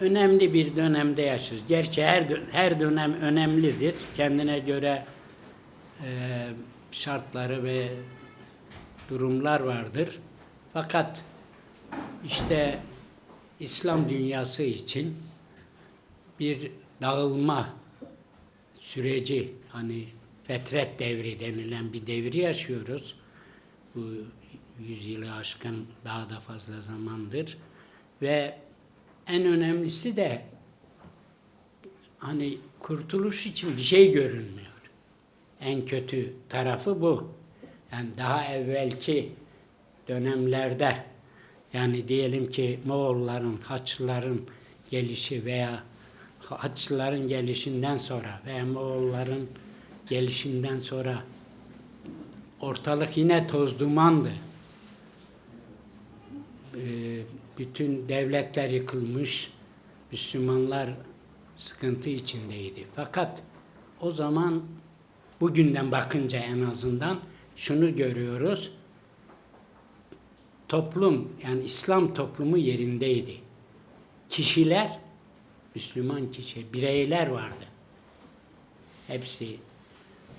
önemli bir dönemde yaşıyoruz. Gerçi her her dönem önemlidir. Kendine göre e, şartları ve durumlar vardır. Fakat işte İslam dünyası için bir dağılma süreci hani fetret devri denilen bir devri yaşıyoruz. Bu yüzyılı aşkın daha da fazla zamandır ve en önemlisi de hani kurtuluş için bir şey görünmüyor. En kötü tarafı bu. Yani daha evvelki dönemlerde yani diyelim ki Moğolların, Haçlıların gelişi veya Haçlıların gelişinden sonra veya Moğolların gelişinden sonra ortalık yine toz dumandı. Ee, bütün devletler yıkılmış, Müslümanlar sıkıntı içindeydi. Fakat o zaman bugünden bakınca en azından şunu görüyoruz. Toplum yani İslam toplumu yerindeydi. Kişiler Müslüman kişi, bireyler vardı. Hepsi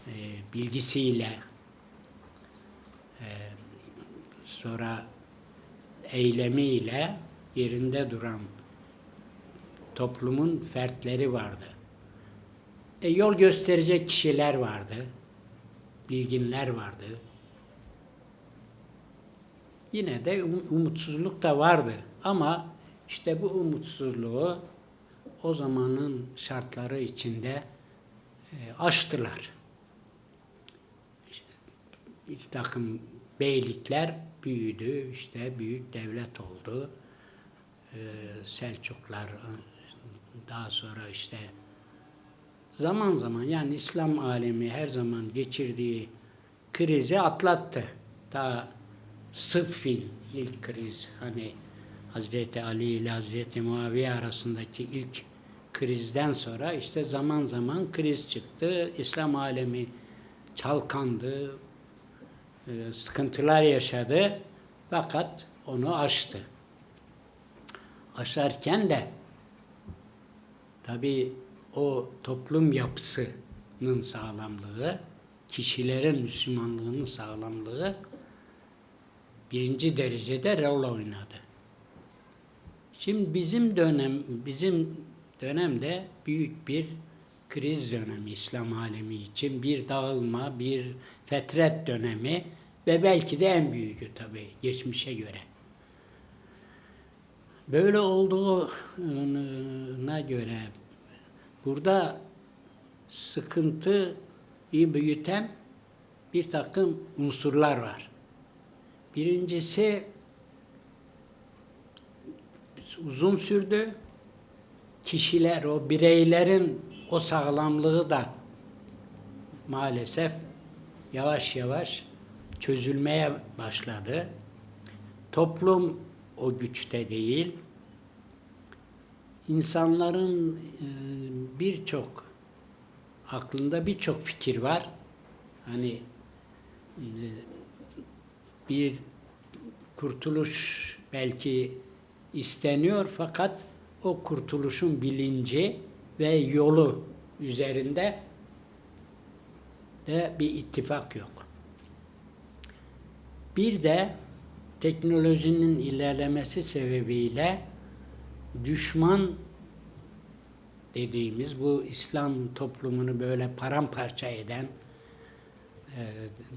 e, bilgisiyle e, sonra eylemiyle yerinde duran toplumun fertleri vardı. E, yol gösterecek kişiler vardı. Bilginler vardı. Yine de um- umutsuzluk da vardı. Ama işte bu umutsuzluğu o zamanın şartları içinde e, aştılar. Bir takım beylikler büyüdü, işte büyük devlet oldu. Ee, Selçuklar, daha sonra işte zaman zaman yani İslam alemi her zaman geçirdiği krizi atlattı. Ta Sıffin ilk kriz hani Hazreti Ali ile Hazreti Muaviye arasındaki ilk krizden sonra işte zaman zaman kriz çıktı. İslam alemi çalkandı, e, sıkıntılar yaşadı fakat onu aştı. Aşarken de tabi o toplum yapısının sağlamlığı, kişilerin Müslümanlığının sağlamlığı birinci derecede rol oynadı. Şimdi bizim dönem bizim dönemde büyük bir kriz dönemi İslam alemi için bir dağılma, bir fetret dönemi ve belki de en büyüğü tabii geçmişe göre. Böyle olduğuna göre burada sıkıntıyı büyüten bir takım unsurlar var. Birincisi uzun sürdü. Kişiler, o bireylerin o sağlamlığı da maalesef yavaş yavaş çözülmeye başladı. Toplum o güçte değil. İnsanların e, birçok aklında birçok fikir var. Hani e, bir kurtuluş belki isteniyor fakat o kurtuluşun bilinci ve yolu üzerinde de bir ittifak yok. Bir de teknolojinin ilerlemesi sebebiyle düşman dediğimiz bu İslam toplumunu böyle paramparça eden, e,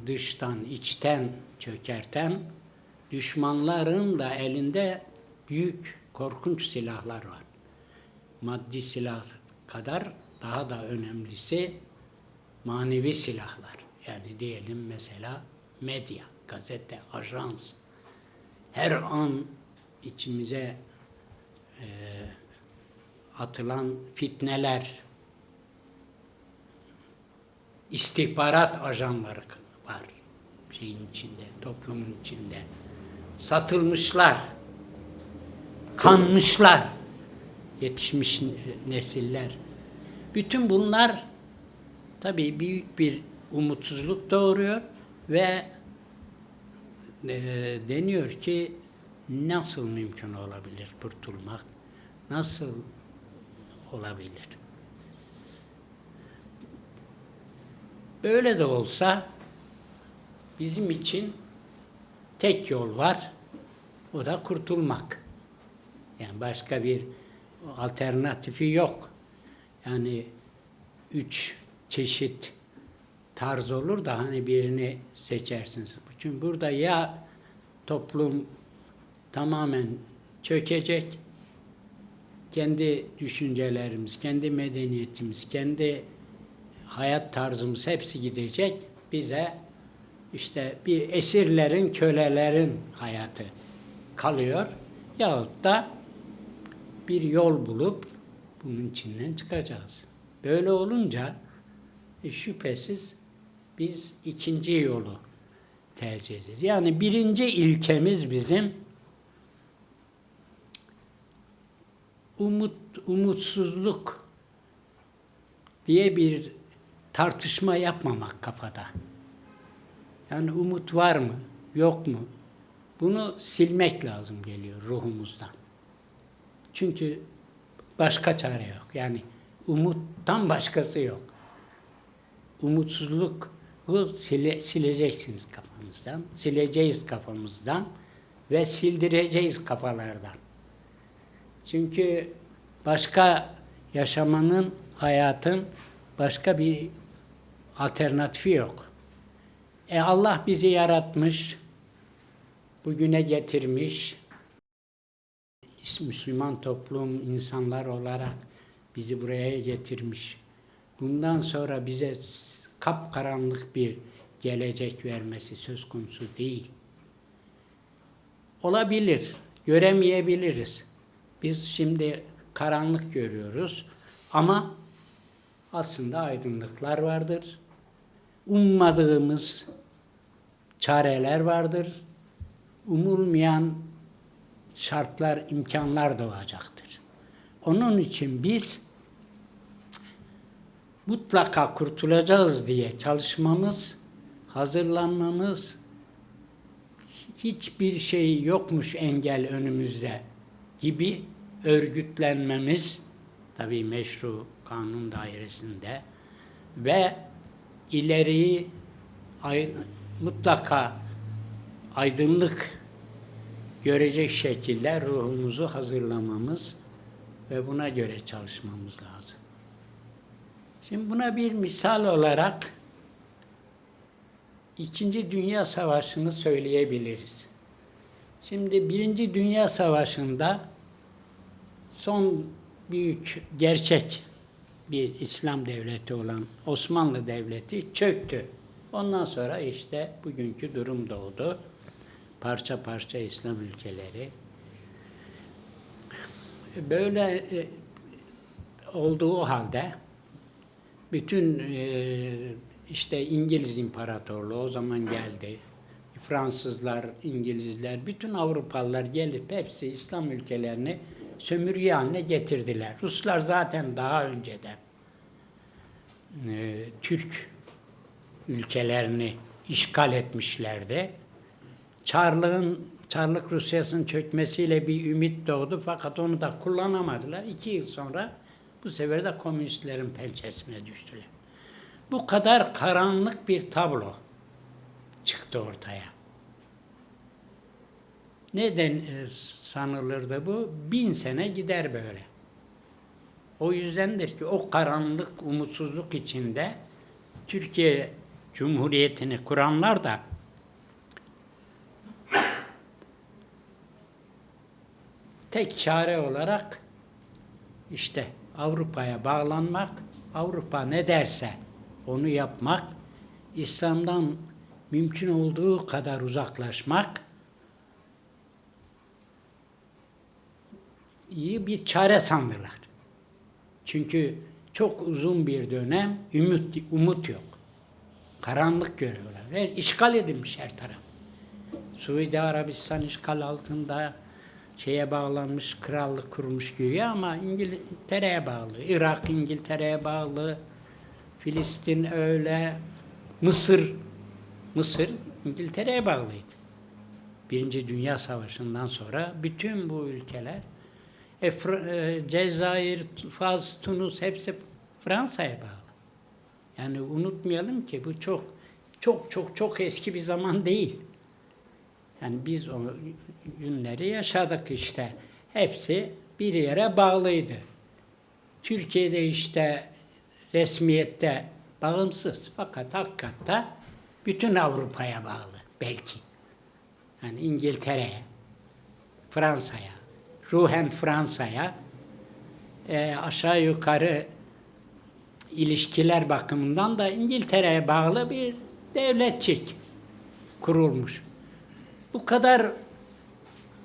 dıştan, içten çökerten düşmanların da elinde büyük, korkunç silahlar var. Maddi silah kadar daha da önemlisi manevi silahlar. Yani diyelim mesela medya, gazete, ajans. Her an içimize e, atılan fitneler, istihbarat ajanları var şeyin içinde, toplumun içinde. Satılmışlar, kanmışlar, yetişmiş nesiller. Bütün bunlar tabii büyük bir umutsuzluk doğuruyor ve e, deniyor ki nasıl mümkün olabilir kurtulmak? nasıl olabilir? Böyle de olsa bizim için tek yol var. O da kurtulmak. Yani başka bir alternatifi yok. Yani üç çeşit tarz olur da hani birini seçersiniz. Çünkü burada ya toplum tamamen çökecek, kendi düşüncelerimiz, kendi medeniyetimiz, kendi hayat tarzımız hepsi gidecek. Bize işte bir esirlerin, kölelerin hayatı kalıyor. Yahut da bir yol bulup bunun içinden çıkacağız. Böyle olunca şüphesiz biz ikinci yolu tercih edeceğiz. Yani birinci ilkemiz bizim umut umutsuzluk diye bir tartışma yapmamak kafada. Yani umut var mı, yok mu? Bunu silmek lazım geliyor ruhumuzdan. Çünkü başka çare yok. Yani umuttan başkası yok. Umutsuzluk sile, sileceksiniz kafanızdan. Sileceğiz kafamızdan ve sildireceğiz kafalardan. Çünkü başka yaşamanın, hayatın başka bir alternatifi yok. E Allah bizi yaratmış, bugüne getirmiş. Müslüman toplum, insanlar olarak bizi buraya getirmiş. Bundan sonra bize kapkaranlık bir gelecek vermesi söz konusu değil. Olabilir, göremeyebiliriz. Biz şimdi karanlık görüyoruz ama aslında aydınlıklar vardır. Ummadığımız çareler vardır. Umulmayan şartlar, imkanlar doğacaktır. Onun için biz mutlaka kurtulacağız diye çalışmamız, hazırlanmamız, hiçbir şey yokmuş engel önümüzde gibi örgütlenmemiz, tabii meşru kanun dairesinde ve ileriyi mutlaka aydınlık görecek şekilde ruhumuzu hazırlamamız ve buna göre çalışmamız lazım. Şimdi buna bir misal olarak İkinci Dünya Savaşı'nı söyleyebiliriz. Şimdi Birinci Dünya Savaşı'nda son büyük gerçek bir İslam devleti olan Osmanlı Devleti çöktü. Ondan sonra işte bugünkü durum doğdu. Parça parça İslam ülkeleri. Böyle e, olduğu halde bütün e, işte İngiliz İmparatorluğu o zaman geldi. Fransızlar, İngilizler, bütün Avrupalılar gelip hepsi İslam ülkelerini sömürge haline getirdiler. Ruslar zaten daha önceden e, Türk ülkelerini işgal etmişlerdi. Çarlığın, Çarlık Rusyası'nın çökmesiyle bir ümit doğdu fakat onu da kullanamadılar. İki yıl sonra bu sefer de komünistlerin pençesine düştüler. Bu kadar karanlık bir tablo çıktı ortaya. Neden e, sanılırdı bu? Bin sene gider böyle. O yüzdendir ki o karanlık, umutsuzluk içinde Türkiye Cumhuriyeti'ni kuranlar da tek çare olarak işte Avrupa'ya bağlanmak, Avrupa ne derse onu yapmak, İslam'dan mümkün olduğu kadar uzaklaşmak iyi bir çare sandılar. Çünkü çok uzun bir dönem umut, umut yok. Karanlık görüyorlar. İşgal edilmiş her taraf. Suudi Arabistan işgal altında şeye bağlanmış, krallık kurmuş güya ama İngiltere'ye bağlı. Irak İngiltere'ye bağlı. Filistin öyle. Mısır, Mısır İngiltere'ye bağlıydı. Birinci Dünya Savaşı'ndan sonra bütün bu ülkeler E, Fr- e, Cezayir, Fas, Tunus hepsi Fransa'ya bağlı. Yani unutmayalım ki bu çok çok çok çok eski bir zaman değil. Yani biz o günleri yaşadık işte. Hepsi bir yere bağlıydı. Türkiye'de işte resmiyette bağımsız fakat hakikatte bütün Avrupa'ya bağlı belki. Yani İngiltere'ye, Fransa'ya, ruhen Fransa'ya e, aşağı yukarı ilişkiler bakımından da İngiltere'ye bağlı bir devletçik kurulmuş. Bu kadar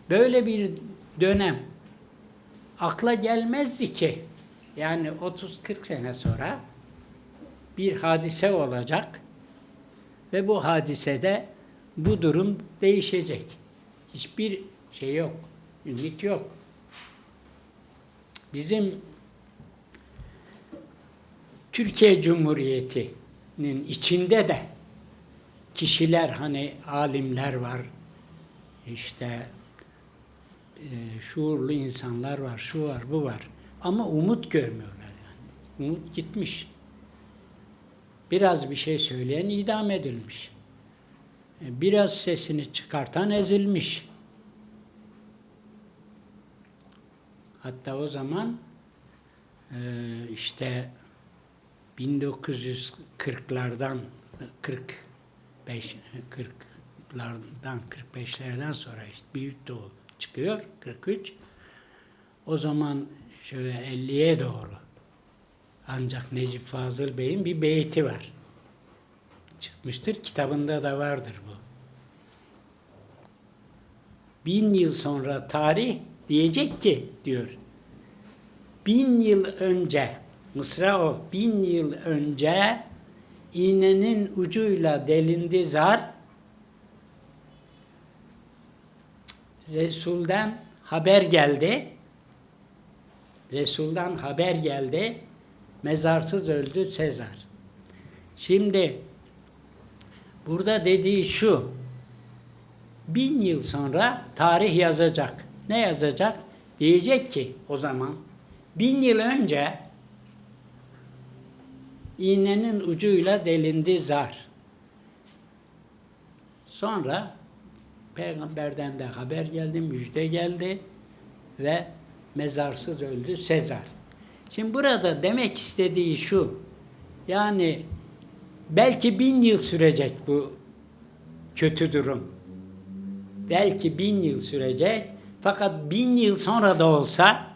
böyle bir dönem akla gelmezdi ki yani 30-40 sene sonra bir hadise olacak ve bu hadisede bu durum değişecek. Hiçbir şey yok, ümit yok. Bizim Türkiye Cumhuriyeti'nin içinde de kişiler hani alimler var, işte e, şuurlu insanlar var, şu var, bu var. Ama umut görmüyorlar yani. Umut gitmiş. Biraz bir şey söyleyen idam edilmiş. E, Biraz sesini çıkartan ezilmiş. Hatta o zaman e, işte 1940'lardan 45 40'lardan 45'lerden sonra işte Büyük Doğu çıkıyor 43. O zaman şöyle 50'ye doğru ancak Necip Fazıl Bey'in bir beyti var. Çıkmıştır. Kitabında da vardır bu. Bin yıl sonra tarih diyecek ki diyor. Bin yıl önce Mısra o. Bin yıl önce iğnenin ucuyla delindi zar. Resul'den haber geldi. Resul'dan haber geldi. Mezarsız öldü Sezar. Şimdi burada dediği şu. Bin yıl sonra tarih yazacak. Ne yazacak? Diyecek ki o zaman bin yıl önce iğnenin ucuyla delindi zar. Sonra peygamberden de haber geldi, müjde geldi ve mezarsız öldü Sezar. Şimdi burada demek istediği şu, yani belki bin yıl sürecek bu kötü durum. Belki bin yıl sürecek, fakat bin yıl sonra da olsa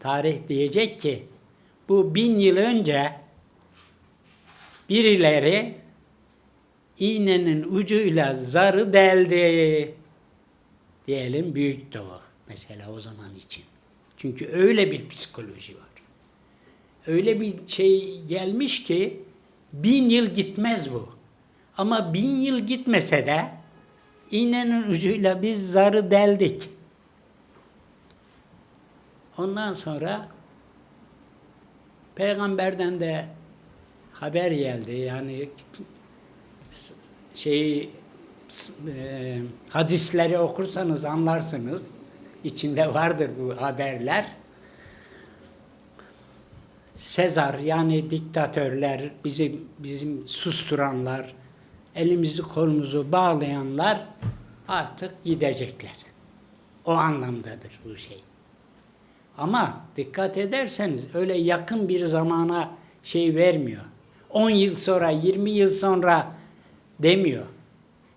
tarih diyecek ki bu bin yıl önce birileri iğnenin ucuyla zarı deldi. Diyelim Büyük Doğu mesela o zaman için. Çünkü öyle bir psikoloji var. Öyle bir şey gelmiş ki bin yıl gitmez bu. Ama bin yıl gitmese de iğnenin ucuyla biz zarı deldik. Ondan sonra peygamberden de haber geldi. Yani şeyi e, hadisleri okursanız anlarsınız. İçinde vardır bu haberler. Sezar yani diktatörler, bizi bizim susturanlar, elimizi kolumuzu bağlayanlar artık gidecekler. O anlamdadır bu şey. Ama dikkat ederseniz öyle yakın bir zamana şey vermiyor. 10 yıl sonra, 20 yıl sonra demiyor.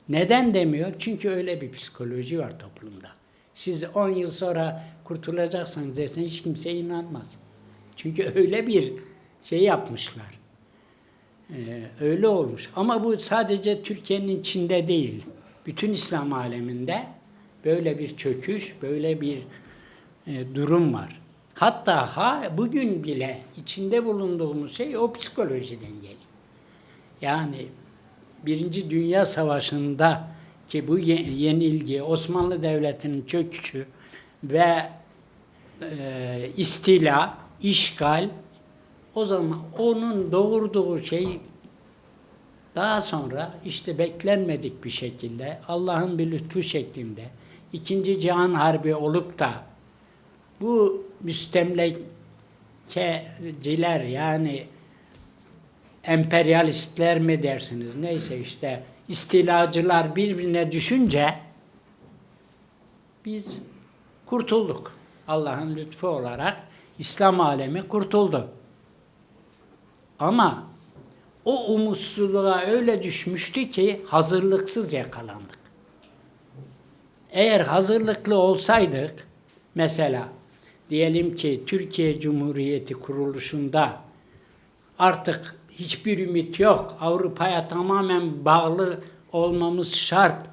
Neden demiyor? Çünkü öyle bir psikoloji var toplumda. Siz 10 yıl sonra kurtulacaksınız desen hiç kimse inanmaz. Çünkü öyle bir şey yapmışlar. Ee, öyle olmuş. Ama bu sadece Türkiye'nin içinde değil. Bütün İslam aleminde böyle bir çöküş, böyle bir e, durum var. Hatta ha bugün bile içinde bulunduğumuz şey o psikolojiden geliyor. Yani Birinci Dünya Savaşı'nda ki bu ye- yenilgi, Osmanlı Devleti'nin çöküşü ve e, istila, işgal o zaman onun doğurduğu şey daha sonra işte beklenmedik bir şekilde Allah'ın bir lütfu şeklinde ikinci Cihan Harbi olup da bu müstemlekeciler yani emperyalistler mi dersiniz neyse işte istilacılar birbirine düşünce biz kurtulduk. Allah'ın lütfu olarak İslam alemi kurtuldu. Ama o umutsuzluğa öyle düşmüştü ki hazırlıksız yakalandık. Eğer hazırlıklı olsaydık, mesela diyelim ki Türkiye Cumhuriyeti kuruluşunda artık hiçbir ümit yok, Avrupa'ya tamamen bağlı olmamız şart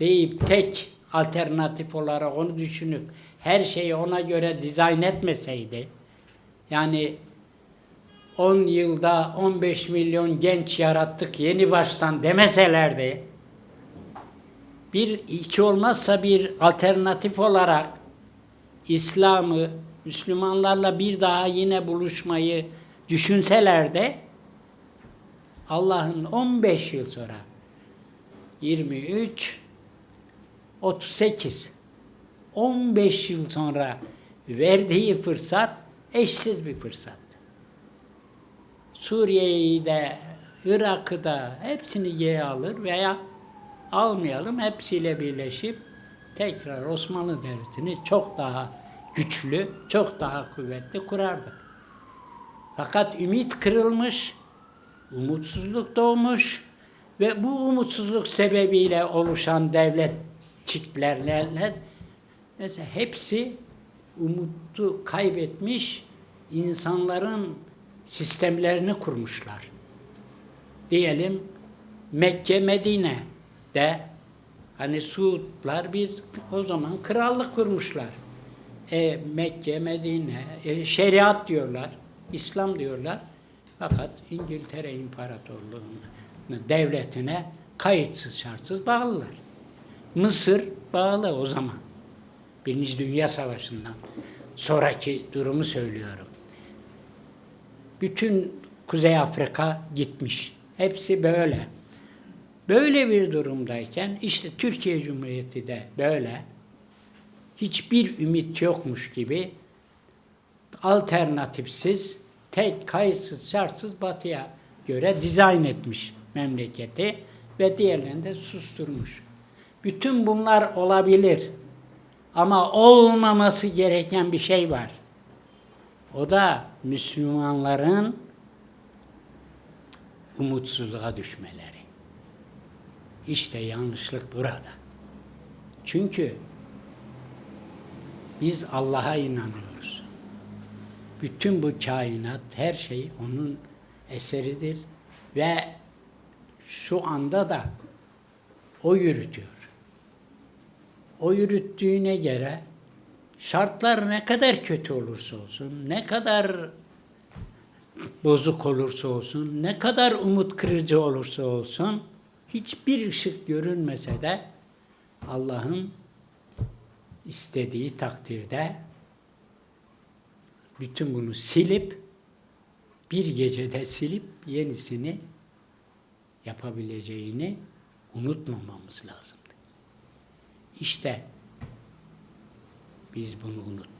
deyip tek alternatif olarak onu düşünüp her şeyi ona göre dizayn etmeseydi, yani 10 yılda 15 milyon genç yarattık yeni baştan demeselerdi, bir hiç olmazsa bir alternatif olarak İslam'ı Müslümanlarla bir daha yine buluşmayı düşünseler de Allah'ın 15 yıl sonra 23 38 15 yıl sonra verdiği fırsat eşsiz bir fırsat. Suriye'yi de Irak'ı da hepsini geri alır veya almayalım hepsiyle birleşip tekrar Osmanlı Devleti'ni çok daha güçlü, çok daha kuvvetli kurardık. Fakat ümit kırılmış, umutsuzluk doğmuş ve bu umutsuzluk sebebiyle oluşan devletçiklerler mesela hepsi umutu kaybetmiş insanların sistemlerini kurmuşlar. Diyelim Mekke, Medine de hani Suudlar bir o zaman krallık kurmuşlar. E, Mekke, Medine, e, şeriat diyorlar, İslam diyorlar. Fakat İngiltere İmparatorluğu'nun devletine kayıtsız şartsız bağlılar. Mısır bağlı o zaman. Birinci Dünya Savaşı'ndan sonraki durumu söylüyorum. Bütün Kuzey Afrika gitmiş. Hepsi böyle. Böyle bir durumdayken işte Türkiye Cumhuriyeti de böyle hiçbir ümit yokmuş gibi alternatifsiz, tek kayıtsız, şartsız batıya göre dizayn etmiş memleketi ve diğerlerini de susturmuş. Bütün bunlar olabilir. Ama olmaması gereken bir şey var. O da Müslümanların umutsuzluğa düşmeleri. İşte yanlışlık burada. Çünkü biz Allah'a inanıyoruz. Bütün bu kainat, her şey onun eseridir ve şu anda da o yürütüyor. O yürüttüğüne göre şartlar ne kadar kötü olursa olsun, ne kadar bozuk olursa olsun, ne kadar umut kırıcı olursa olsun, hiçbir ışık görünmese de Allah'ın istediği takdirde bütün bunu silip bir gecede silip yenisini yapabileceğini unutmamamız lazımdı. İşte biz bunu unuttuk.